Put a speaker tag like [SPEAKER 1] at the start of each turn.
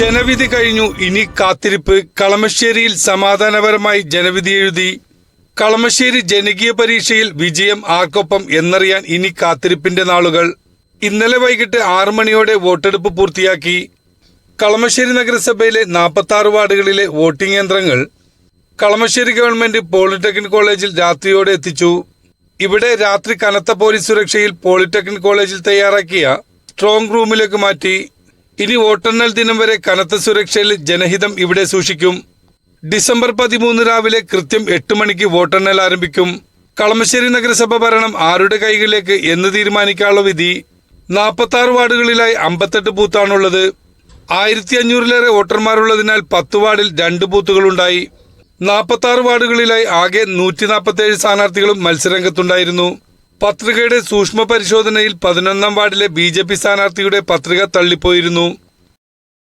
[SPEAKER 1] ജനവിധി കഴിഞ്ഞു. ഇനി കാത്തിരിപ്പ്. കളമശ്ശേരിയിൽ സമാധാനപരമായി ജനവിധി എഴുതി. കളമശ്ശേരി ജനകീയ പരീക്ഷയിൽ വിജയം ആർക്കൊപ്പം എന്നറിയാൻ ഇനി കാത്തിരിപ്പിന്റെ നാളുകൾ. ഇന്നലെ വൈകിട്ട് ആറു മണിയോടെ വോട്ടെടുപ്പ് പൂർത്തിയാക്കി. കളമശ്ശേരി നഗരസഭയിലെ നാൽപ്പത്തി ആറ് വാർഡുകളിലെ വോട്ടിംഗ് യന്ത്രങ്ങൾ കളമശ്ശേരി ഗവൺമെന്റ് പോളിടെക്നിക് കോളേജിൽ രാത്രിയോടെ എത്തിച്ചു. ഇവിടെ രാത്രി കനത്ത പോലീസ് സുരക്ഷയിൽ പോളിടെക്നിക് കോളേജിൽ തയ്യാറാക്കിയ സ്ട്രോങ് റൂമിലേക്ക് മാറ്റി. ഇനി വോട്ടെണ്ണൽ ദിനം വരെ കനത്ത സുരക്ഷയിൽ ജനഹിതം ഇവിടെ സൂക്ഷിക്കും. ഡിസംബർ പതിമൂന്ന് രാവിലെ കൃത്യം എട്ട് മണിക്ക് വോട്ടെണ്ണൽ ആരംഭിക്കും. കളമശ്ശേരി നഗരസഭ ഭരണം ആരുടെ കൈകളിലേക്ക് എന്ന് തീരുമാനിക്കാനുള്ള വിധി നാൽപ്പത്തി ആറ് വാർഡുകളിലായി അമ്പത്തെട്ട് ബൂത്താണുള്ളത്. ആയിരത്തി അഞ്ഞൂറിലേറെ വോട്ടർമാരുള്ളതിനാൽ പത്ത് വാർഡിൽ രണ്ട് ബൂത്തുകളുണ്ടായി. നാൽപ്പത്തി ആറ് വാർഡുകളിലായി ആകെ നൂറ്റി നാൽപ്പത്തേഴ് സ്ഥാനാർത്ഥികളും മത്സരരംഗത്തുണ്ടായിരുന്നു. പത്രികയുടെ സൂക്ഷ്മ പരിശോധനയിൽ പതിനൊന്നാം വാർഡിലെ ബി ജെ പി സ്ഥാനാർത്ഥിയുടെ പത്രിക തള്ളിപ്പോയിരുന്നു.